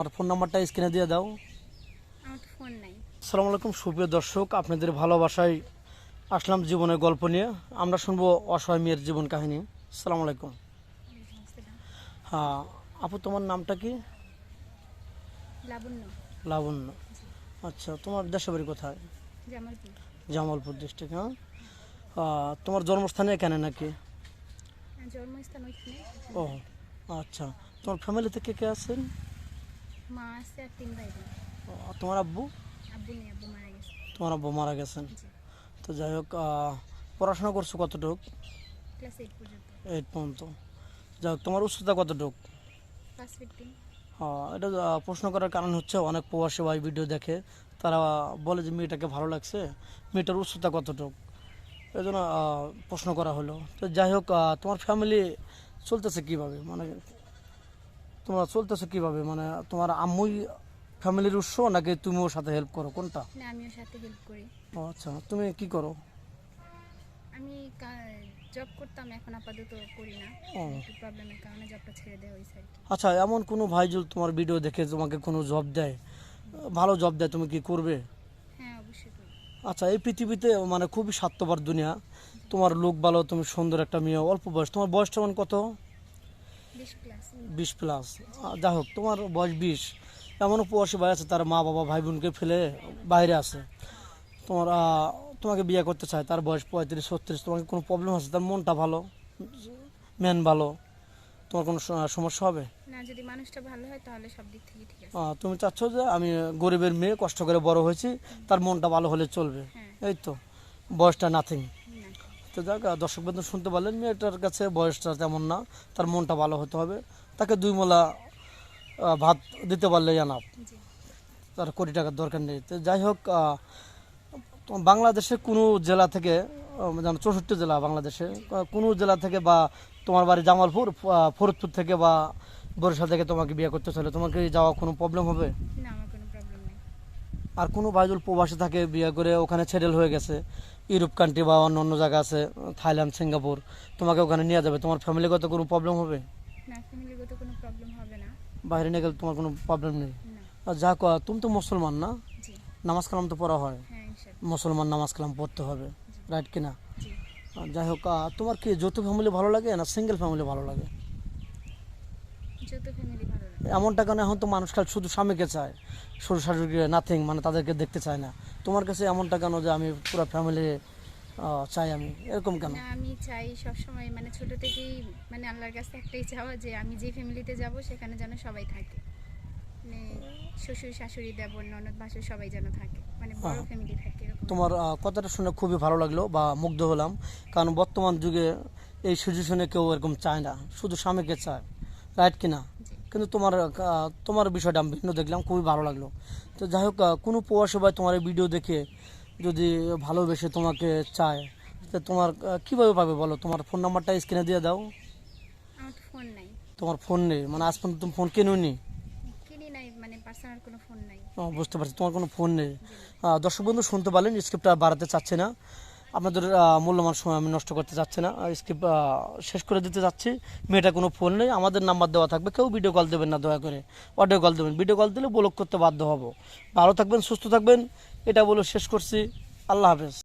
আর phone নাম্বারটা স্ক্রিনে দিয়ে দাও। আমার আসসালামু আলাইকুম সুপ্রিয় দর্শক আপনাদের ভালোবাসায় আসলাম জীবনের গল্প নিয়ে। আমরা শুনব অসহায় মেয়ের জীবন কাহিনী। আসসালামু আলাইকুম। হ্যাঁ আপু তোমার নামটা কি? লাবণ্য। লাবণ্য। আচ্ছা তোমার দেশের বাড়ি কোথায়? জামালপুর। জামালপুর ডিস্ট্রিক্ট হ্যাঁ? তোমার জন্মস্থানে এখানে নাকি? জন্মস্থান ও আচ্ছা। তোমার ফ্যামিলিতে কে কে আছেন? মা আছে আর তিন ভাই বোন। তোমার আব্বু? আব্বু নেই আব্বু মারা গেছে। তোমার আব্বু মারা গেছেন। তো যাই হোক পড়াশোনা করছ কতটুক? ক্লাস এইট পর্যন্ত। এইট পর্যন্ত। যাই হোক তোমার উচ্চতা কতটুক? এটা প্রশ্ন করার কারণ হচ্ছে অনেক প্রবাসী ভাই ভিডিও দেখে। তারা বলে যে মেয়েটাকে ভালো লাগছে মেয়েটার উচ্চতা কতটুক? এই জন্য প্রশ্ন করা হলো। তো যাই হোক তোমার ফ্যামিলি চলতেছে কীভাবে? মানে তোমরা চলতেছে কীভাবে? মানে তোমার আম্মুই ফ্যামিলির উৎস নাকি তুমি ওর সাথে হেল্প করো? কোনটা? না আমিও সাথে হেল্প করি। ও আচ্ছা। তুমি কি করো? আমি জব করতাম এখন আপাতত করি না। একটু প্রবলেমের কারণে জবটা ছেড়ে দেওয়া হয়েছে আর কি। আচ্ছা এমন কোনো ভাই যদি তোমার ভিডিও দেখে তোমাকে কোনো জব দেয়? ভালো জব দেয় তুমি কি করবে? হ্যাঁ অবশ্যই করি আচ্ছা এই পৃথিবীতে মানে খুবই স্বার্থপর দুনিয়া। তোমার লোক ভালো তুমি সুন্দর একটা মেয়ে অল্প বয়স। তোমার বয়সটা মানে কত? বিশ প্লাস যাই হোক তোমার বয়স বিশ। এমনও প্রবাসী ভাই আছে তার মা বাবা ভাই বোনকে ফেলে বাইরে আছে। তোমার তোমাকে বিয়ে করতে চায় তার বয়স পঁয়ত্রিশ ছত্রিশ তোমাকে কোনো প্রবলেম আছে? তার মনটা ভালো? মেন ভালো? তোমার কোনো সমস্যা হবে? না যদি মানুষটা ভালো হয় তাহলে সব দিক থেকে ঠিক আছে। তুমি চাচ্ছ যে আমি গরিবের মেয়ে কষ্ট করে বড় হয়েছি তার মনটা ভালো হলে চলবে। হ্যাঁ। এই তো বয়সটা নাথিং তো যাক দর্শক বন্ধু শুনতে পারলেন মেয়েটার কাছে বয়সটা তেমন না তার মনটা ভালো হতে হবে। তাকে দুই মোলা ভাত দিতে পারলে আনাপ জি। তার কোটি টাকার দরকার নেই। তো যাই হোক বাংলাদেশে কোনো জেলা থেকে যেমন চৌষট্টি জেলা বাংলাদেশে কোনো জেলা থেকে বা তোমার বাড়ি জামালপুর ফরিদপুর থেকে বা বরিশাল থেকে তোমাকে বিয়ে করতে চলে তোমাকে যাওয়া কোনো প্রবলেম হবে? না আমার কোনো প্রবলেম নেই আর কোনো ভাইজুল প্রবাসে থাকে বিয়ে করে ওখানে সেটেল হয়ে গেছে। ইউরোপ কান্ট্রি বা অন্য অন্য জায়গা আছে থাইল্যান্ড সিঙ্গাপুর তোমাকে ওখানে নিয়ে যাবে। তোমার ফ্যামিলিগত কোনো প্রবলেম হবে? বাইরে নিয়ে গেলে তোমার কোনো প্রবলেম নেই? আর যা কয়, তুমি তো মুসলমান না? নামাজ কালাম তো পড়া হয়? হ্যাঁ মুসলমান নামাজ কালাম পড়তে হবে রাইট কিনা যাই হোক তোমার কি যৌথ ফ্যামিলি ভালো লাগে না সিঙ্গেল ফ্যামিলি ভালো লাগে? যত ফ্যামিলি ভালো লাগে এমনটা কেন এখন তো মানুষ খালি শুধু স্বামীকে চায়? শ্বশুর শাশুড়িকে নাথিং মানে তাদেরকে দেখতে চায় না। তোমার কাছে এমনটা কেন যে আমি পুরো ফ্যামিলি চাই আমি? এরকম কেন? আমি চাই সব সময় মানে ছোট থেকেই মানে আল্লাহর কাছে একটাই চাওয়া যে আমি যে ফ্যামিলিতে যাব সেখানে যেন সবাই থাকে। মানে শ্বশুর শাশুড়ি দেবর ননদ ভাসুর সবাই যেন থাকে। মানে বড়। ফ্যামিলি থাকে তোমার কথাটা শুনে খুবই ভালো লাগল বা মুগ্ধ হলাম। কারণ বর্তমান যুগে এই সিচুয়েশনে কেউ এরকম চায় না। শুধু স্বামীকে চায়। রাইট কিনা? কিন্তু তোমার তোমার বিষয়টা আমি ভিন্ন দেখলাম খুবই ভালো লাগল। তো যাই হোক কোনো প্রবাসী ভাই তোমার এই ভিডিও দেখে যদি ভালোবেসে তোমাকে চায় তো তোমার কীভাবে পাবে বলো? তোমার ফোন নাম্বারটা স্ক্রিনে দিয়ে দাও। তোমার ফোন নেই মানে আজ পর্যন্ত তুমি ফোন কিনেও নি কিনি নাই। মানে বুঝতে পারছি তোমার কোনো ফোন নেই। দর্শক বন্ধু শুনতে পারলেন স্ক্রিপ্টটা বাড়াতে চাচ্ছে না। আপনাদের মূল্যমান সময় আমি নষ্ট করতে চাচ্ছি না। স্ক্রিপ্ট শেষ করে দিতে চাচ্ছি। মেয়েটা কোনো ফোন নেই, আমাদের নাম্বার দেওয়া থাকবে। কেউ ভিডিও কল দেবেন না, দয়া করে। অডিও কল দেবেন। ভিডিও কল দিলে ব্লক করতে বাধ্য হব। ভালো থাকবেন, সুস্থ থাকবেন। এটা বলে শেষ করছি। আল্লাহ হাফেজ।